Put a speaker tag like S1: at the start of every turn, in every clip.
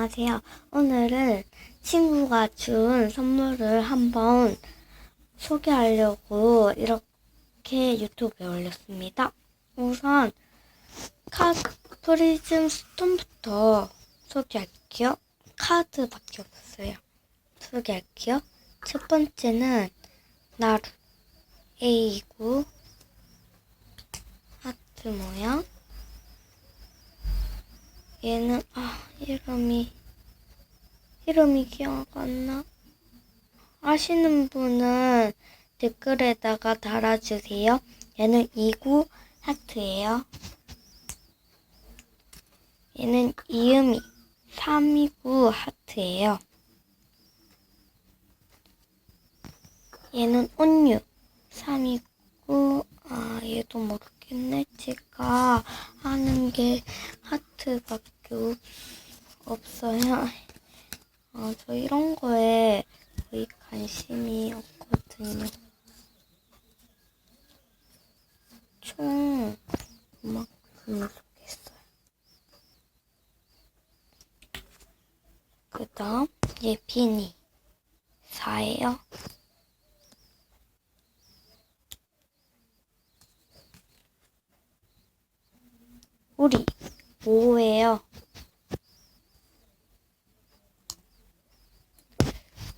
S1: 안녕하세요. 오늘은 친구가 준 선물을 한번 소개하려고 이렇게 유튜브에 올렸습니다. 우선 카드 프리즘 스톤부터 소개할게요. 카드밖에 없어요. 소개할게요. 첫 번째는 나루 A9 하트 모양 얘는 아 이름이 이름이 기억 안 나. 아시는 분은 댓글에다가 달아주세요. 얘는 29 하트예요. 얘는 이음이 329 하트예요. 얘는 온유 329. 아 얘도 모르겠네. 제가 아는 게 하트밖에 없, 없어요. 어, 저 이런 거에 거의 관심이 없거든요. 총 이만큼 줬겠어요. 그 다음 얘 비니 4예요. 우리 5예요.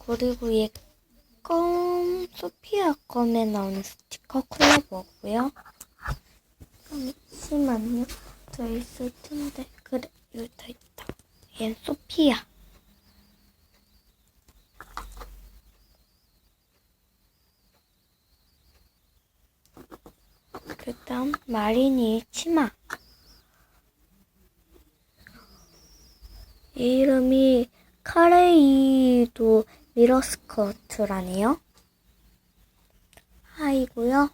S1: 그리고 얘 껌, 소피아 껌에 나오는 스티커 콜라보고요. 잠시만요. 더 있을 텐데. 그래, 여기 더 있다. 얘는 소피아. 그 다음, 마리니 치마. 이 이름이 카레이도 미러스커트라네요. 하이고요.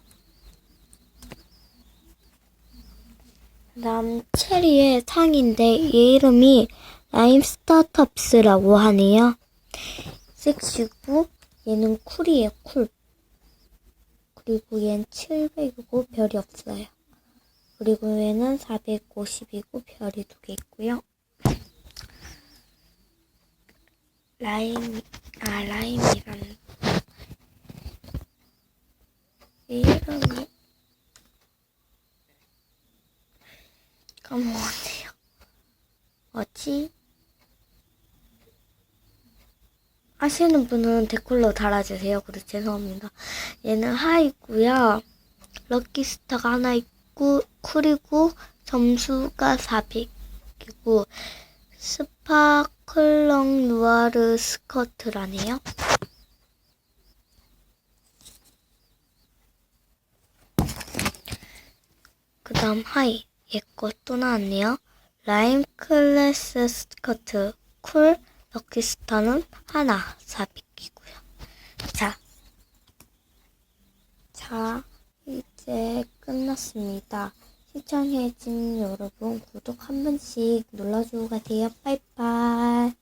S1: 그 다음 체리의 상인데 얘 이름이 라임 스타터프스라고 하네요. 섹시고 얘는 쿨이에요 쿨. 그리고 얘는 700이고 별이 없어요. 그리고 얘는 450이고 별이 두 개 있고요. 라임, 아, 라임이라는. 이 이름이. 까먹었네요. 뭐지? 아시는 분은 댓글로 달아주세요. 그래서 죄송합니다. 얘는 하이고요. 럭키스타가 하나 있고, 쿨이고, 점수가 400이고, 스파클렁 누아르 스커트라네요. 그 다음 하이. 얘거 또 나왔네요. 라임 클래스 스커트 쿨 럭키스타는 하나 400이고요. 자. 자, 이제 끝났습니다. 시청해주신 여러분 구독 한 번씩 눌러주고 가세요. 빠이빠이.